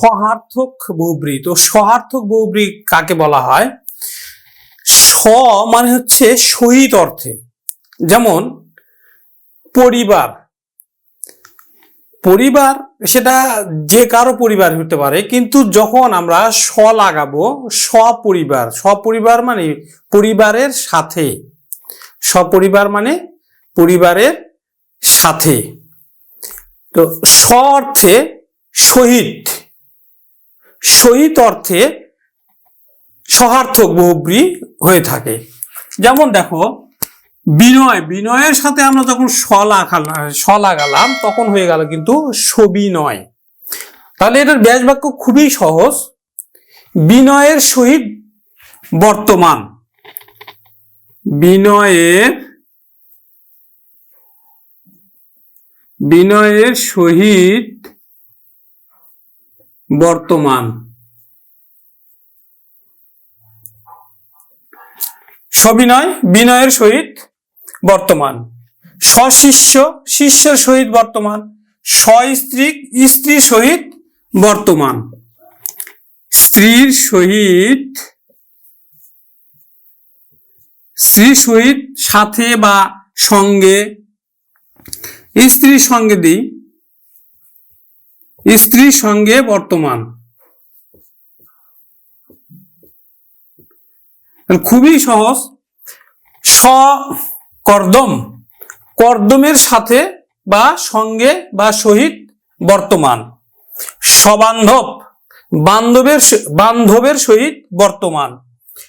সহার্থক বহুব্রী তো সহার্থক বহুব্রী কাকে বলা হয়? স মানে হচ্ছে শহীদ অর্থে। যেমন পরিবার। পরিবার সেটা যে কারও পরিবার হতে পারে, কিন্তু যখন আমরা স লাগাবো, সপরিবার। সপরিবার মানে পরিবারের সাথে। সপরিবার মানে পরিবারের সাথে। তো স অর্থে শহীদ শহীদ অর্থে সহার্থক বহুব্রী হয়ে থাকে। যেমন দেখো, বিনয়, বিনয়ের সাথে আমরা যখন স লাগালাম লাগালাম তখন হয়ে গেল কিন্তু সবিনয়। তাহলে এটার ব্যাস বাক্য খুবই সহজ। বিনয়ের সহিত বর্তমান। বিনয়ের বিনয়ের সহিত বর্তমান। সবিনয়, বিনয়ের সহিত বর্তমান। সশিষ্য, শিষ্যের সহিত বর্তমান। স্ত্রী স্ত্রীর সহিত বর্তমান। স্ত্রীর সহিত স্ত্রীর সহিত সাথে বা সঙ্গে, স্ত্রীর সঙ্গে দিই। স্ত্রীর সঙ্গে বর্তমান। খুবই সহজ। স কর্দম। কর্দমের সাথে বা সঙ্গে বা সহিত বর্তমান। সবান্ধব বান্ধবের বান্ধবের সহিত বর্তমান।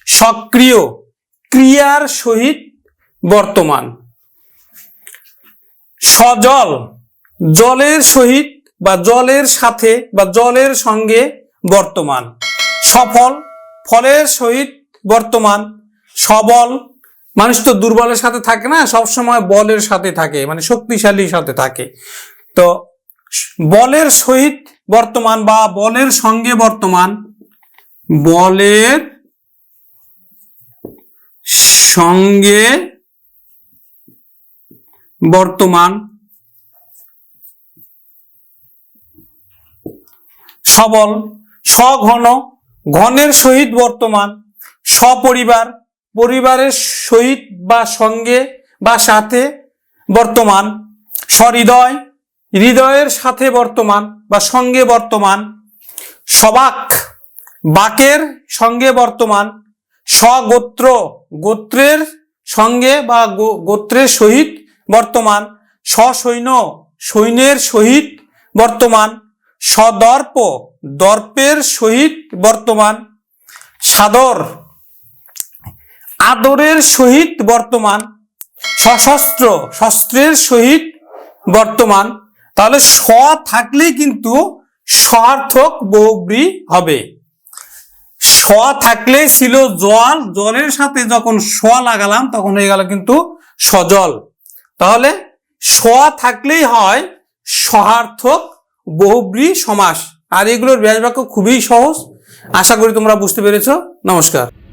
সক্রিয়। ক্রিয়ার সহিত বর্তমান। সজল। জলের সহিত বা জলের সাথে বা জলের সঙ্গে বর্তমান। সফল ফলের সহিত বর্তমান। সবল মানুষ তো দুর্বলের সাথে থাকে না সব সময় বলের সাথে থাকে মানে শক্তিশালীর সাথে থাকে। তো বলের সহিত বর্তমান বা বলের সঙ্গে বর্তমান, বলের সঙ্গে বর্তমান সবল সঘন ঘনের সহিত বর্তমান, সপরিবার, পরিবারের সহিত বা সঙ্গে বা সাথে বর্তমান, সহৃদয়, হৃদয়ের সাথে বর্তমান বা সঙ্গে বর্তমান, সবাক, বাকের সঙ্গে বর্তমান, স্বগোত্র, গোত্রের সঙ্গে বা গোত্রের সহিত বর্তমান, সসৈন্য, সৈন্যের সহিত বর্তমান সদর্প, দর্পের সহিত বর্তমান। সাদর, আদরের সহিত বর্তমান। সশস্ত্র, শস্ত্রের সহিত বর্তমান। তাহলে স থাকলেই কিন্তু সার্থক বহুব্রী হবে। স থাকলে ছিল জল, জলের সাথে যখন স লাগালাম, তখন হয়ে গেল কিন্তু সজল। তাহলে স থাকলেই হয় সহার্থক বহুব্রী সমাস। আর এগুলোর ব্যাস বাক্য খুবই সহজ। আশা করি তোমরা বুঝতে পেরেছ। নমস্কার।